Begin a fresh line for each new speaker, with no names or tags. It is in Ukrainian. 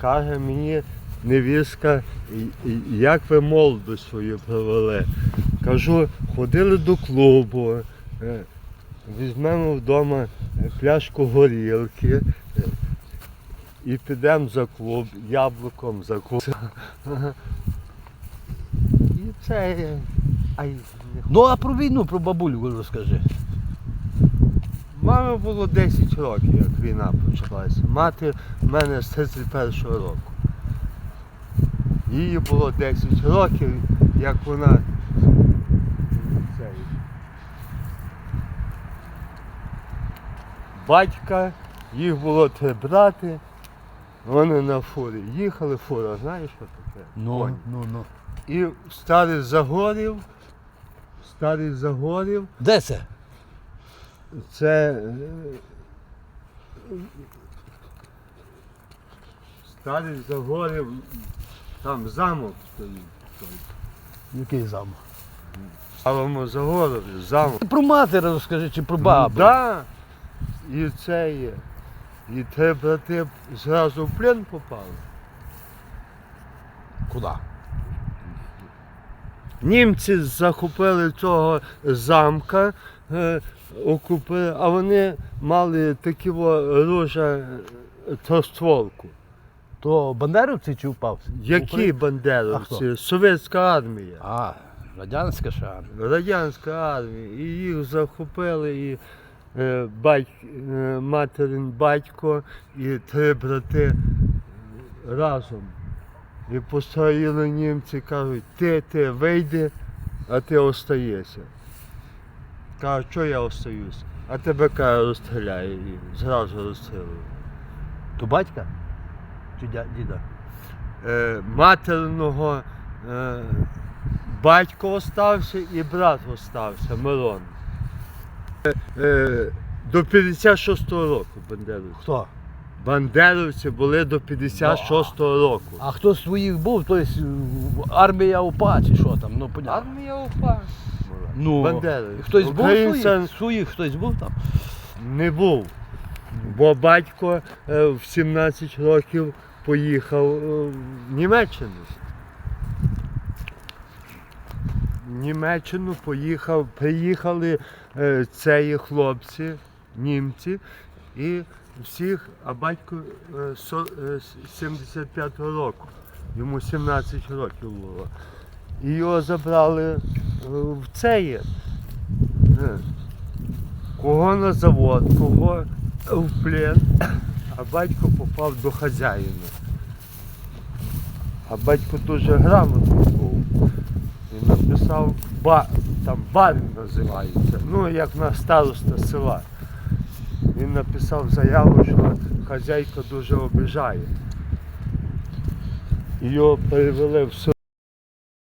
каже мені невістка, «І- і- як ви молодость свою провели. Кажу, ходили до клубу, е, візьмемо вдома е, пляшку горілки е, і підемо за клуб, яблуком за клуб. І це. е, Ай, не
Ну а про війну, про бабулю розкажи.
Мамі було 10 років, як війна почалася. Мати в мене з 31-го року. Їй було 10 років, як вона. Батька, їх було три брати, вони на фурі їхали, фура, знаєш що таке?
Ну, ну, ну.
І старий загорів, старий загорів,
Де це?
Це е, старий загорів, там замок стоїть.
Який замок?
Старому загорові, замок.
Про матері розкажи чи про бабу.
Да. І це є. І три брати зразу в плен попали.
Куди?
Німці захопили цього замка, окупили, а вони мали такі во ружа е.
То бандерівці чи упавці?
Які
А
бандеровці?
хто?
Совєтська армія,
А, радянська ще армія.
радянська армія. І їх захопили, і е, бать, е, материн батько і три брати разом. І построїли німці, кажуть, ти, ти вийди, а ти остаєшся. Кажуть, що я остаюсь? А тебе каже, розстріляє і зразу розстрілює.
То батька? Чи діда?
е, материного е, батько остався і брат остався, Мирон. Е, е, до 56-го року бандеровці.
Хто?
Бандеровці були до 56-го року.
А хто з своїх був, тобто армія УПА чи що там, ну понятно.
Армія упа.
Ну,
Бандеровці.
хтось був
Українцям
своїх? Хтось був там?
не був. Бо батько е, в 17 років поїхав е, в Німеччину. В Німеччину поїхав, приїхали е, ці хлопці, німці, і всіх, а батько е, со- е, 75-го року, йому 17 років було. Його забрали е, в цеє. Е, Кого на завод, кого в плен, а батько попав до хазяїна. А батько дуже грамотний був. І написав, ба, там барин називається, ну як на староста села. Він написав заяву, що хазяйка дуже обіжає. Його перевели в село.